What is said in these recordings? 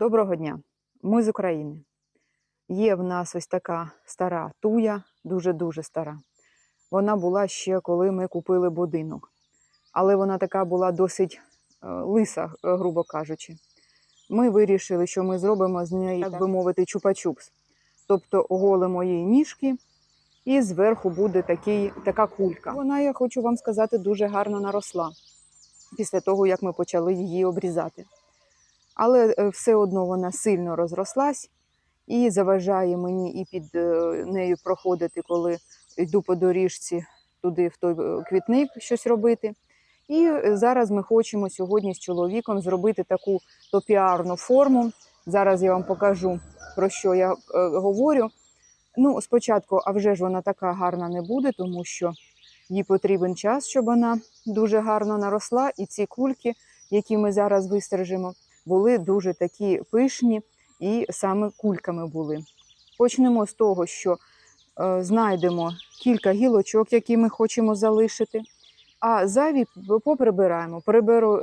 Доброго дня! Ми з України. Є в нас ось така стара туя, дуже-дуже стара. Вона була ще коли ми купили будинок. Але вона така була досить е, лиса, е, грубо кажучи. Ми вирішили, що ми зробимо з неї, так би мовити, чупа-чупс. Тобто оголимо її ніжки, і зверху буде такий, така кулька. Вона, я хочу вам сказати, дуже гарно наросла після того, як ми почали її обрізати. Але е, все одно вона сильно розрослась і заважає мені і під е, нею проходити, коли йду по доріжці туди, в той е, квітник, щось робити. І зараз ми хочемо сьогодні з чоловіком зробити таку топіарну форму. Зараз я вам покажу, про що я говорю. Ну, спочатку, а вже ж вона така гарна не буде, тому що їй потрібен час, щоб вона дуже гарно наросла. І ці кульки, які ми зараз вистрижимо, були дуже такі пишні і саме кульками були. Почнемо з того, що е, знайдемо кілька гілочок, які ми хочемо залишити. А зайві поприбираємо.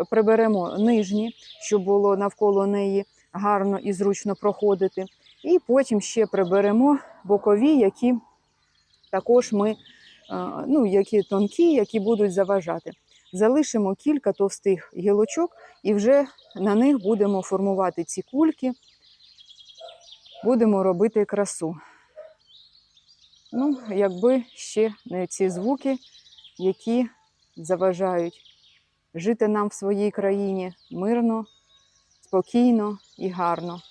Приберемо нижні, щоб було навколо неї гарно і зручно проходити. І потім ще приберемо бокові, які також ми, е, ну, які тонкі, які будуть заважати. Залишимо кілька товстих гілочок і вже на них будемо формувати ці кульки, будемо робити красу. Ну, якби ще не ці звуки, які заважають жити нам в своїй країні мирно, спокійно і гарно.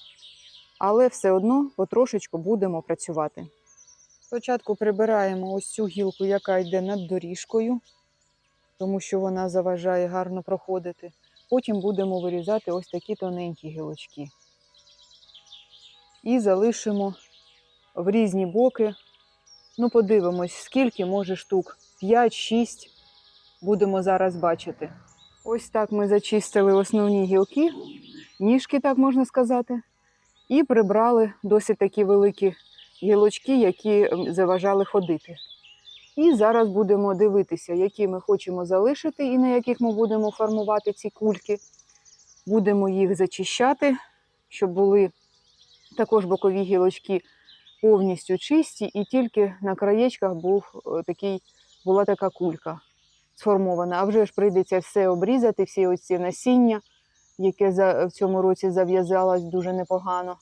Але все одно потрошечку будемо працювати. Спочатку прибираємо ось цю гілку, яка йде над доріжкою, тому що вона заважає гарно проходити. Потім будемо вирізати ось такі тоненькі гілочки. І залишимо в різні боки. Ну, подивимось, скільки може штук. 5-6 будемо зараз бачити. Ось так ми зачистили основні гілки, ніжки, так можна сказати, і прибрали досить такі великі гілочки, які заважали ходити. І зараз будемо дивитися, які ми хочемо залишити і на яких ми будемо формувати ці кульки. Будемо їх зачищати, щоб були також бокові гілочки повністю чисті, і тільки на краєчках був е, такий, була така кулька сформована. А вже ж прийдеться все обрізати, всі оці насіння, яке в цьому році зав'язалось дуже непогано.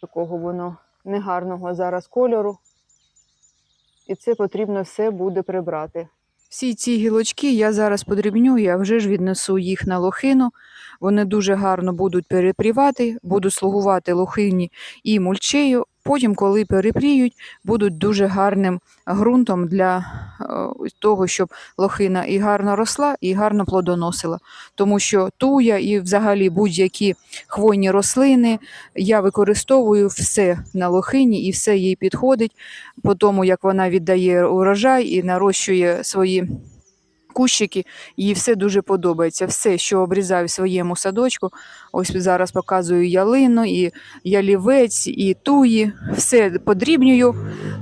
Такого воно негарного зараз кольору. І це потрібно все буде прибрати. Всі ці гілочки я зараз подрібню, я вже ж віднесу їх на лохину. Вони дуже гарно будуть перепрівати, буду слугувати лохині і мульчею. Потім, коли перепріють, будуть дуже гарним ґрунтом для е, того, щоб лохина і гарно росла, і гарно плодоносила. Тому що туя і взагалі будь-які хвойні рослини я використовую все на лохині і все їй підходить по тому, як вона віддає урожай і нарощує свої кущики, їй все дуже подобається. Все, що обрізаю в своєму садочку, ось зараз показую ялину, і ялівець, і туї, все подрібнюю.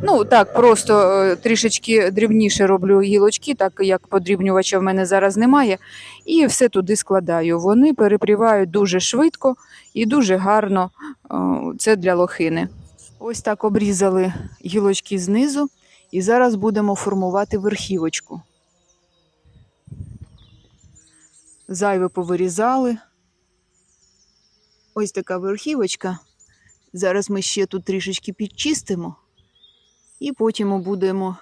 Ну так, просто е, трішечки дрібніше роблю гілочки, так як подрібнювача в мене зараз немає. І все туди складаю. Вони перепрівають дуже швидко і дуже гарно. е, Це для лохини. Ось так обрізали гілочки знизу, і зараз будемо формувати верхівочку. Зайве повирізали. Ось така верхівочка. Зараз ми ще тут трішечки підчистимо, і потім будемо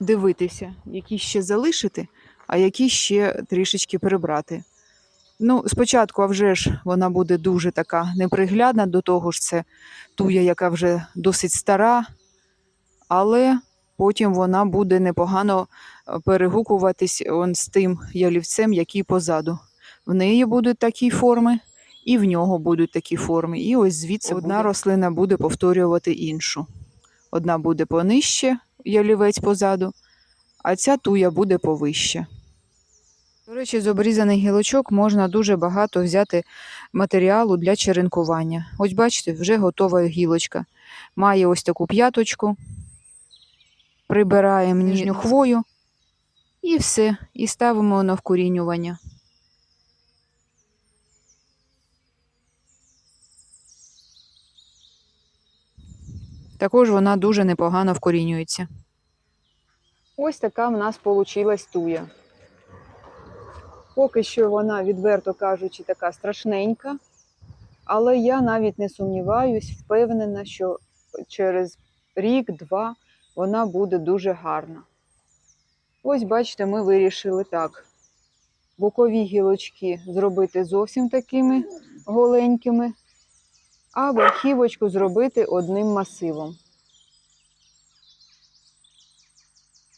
дивитися, які ще залишити, а які ще трішечки прибрати. Ну, спочатку, а вже ж вона буде дуже така неприглядна, до того ж це туя, яка вже досить стара, але потім вона буде непогано е, перегукуватись он з тим ялівцем, який позаду. В неї будуть такі форми, і в нього будуть такі форми. І ось звідси одна рослина буде повторювати іншу. Одна буде понижче, ялівець позаду, а ця туя буде повище. До речі, з обрізаних гілочок можна дуже багато взяти матеріалу для черенкування. Ось бачите, вже готова гілочка. Має ось таку п'яточку прибираємо ніжню хвою і все, і ставимо на вкорінювання. Також вона дуже непогано вкорінюється. Ось така в нас получилась туя. Поки що вона, відверто кажучи, така страшненька, але я навіть не сумніваюсь, впевнена, що через рік-два вона буде дуже гарна. Ось, бачите, ми вирішили так. Бокові гілочки зробити зовсім такими голенькими, а верхівочку зробити одним масивом.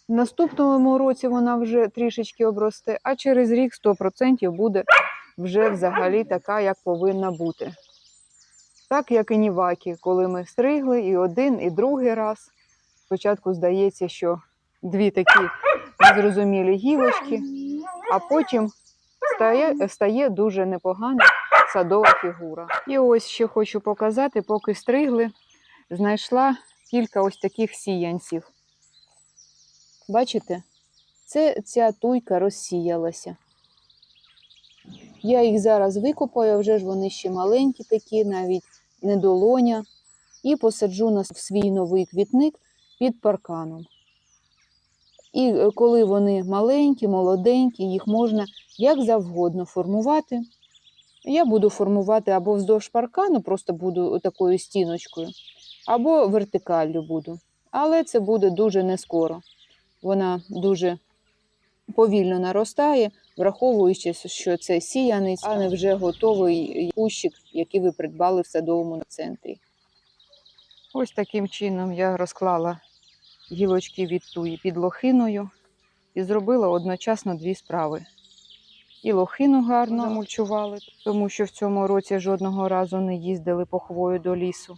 В наступному році вона вже трішечки обросте, а через рік 100% буде вже взагалі така, як повинна бути. Так як і ніваки, коли ми стригли і один, і другий раз. Спочатку здається, що дві такі незрозумілі гілочки, а потім стає, стає дуже непогана садова фігура. І ось ще хочу показати, поки стригли, знайшла кілька ось таких сіянців. Бачите, це ця туйка розсіялася. Я їх зараз викопаю, вже ж вони ще маленькі такі, навіть не долоня, і посаджу на свій новий квітник під парканом. І е, коли вони маленькі, молоденькі, їх можна як завгодно формувати. Я буду формувати або вздовж паркану, просто буду такою стіночкою, або вертикаллю буду. Але це буде дуже не скоро. Вона дуже повільно наростає, враховуючи, що це сіянець, а не вже готовий кущик, який ви придбали в садовому центрі. Ось таким чином я розклала гілочки від туї під лохиною і зробила одночасно дві справи. І лохину гарно замульчували, тому що в цьому році жодного разу не їздили по хвою до лісу.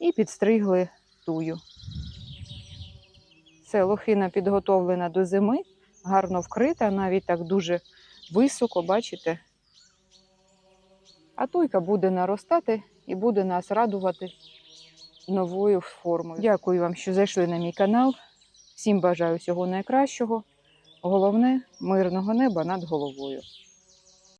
І підстригли тую. Все, лохина підготовлена до зими, гарно вкрита, навіть так дуже високо, бачите. А туйка буде наростати і буде нас радувати новою формою. Дякую вам, що зайшли на мій канал. Всім бажаю всього найкращого. Головне мирного неба над головою.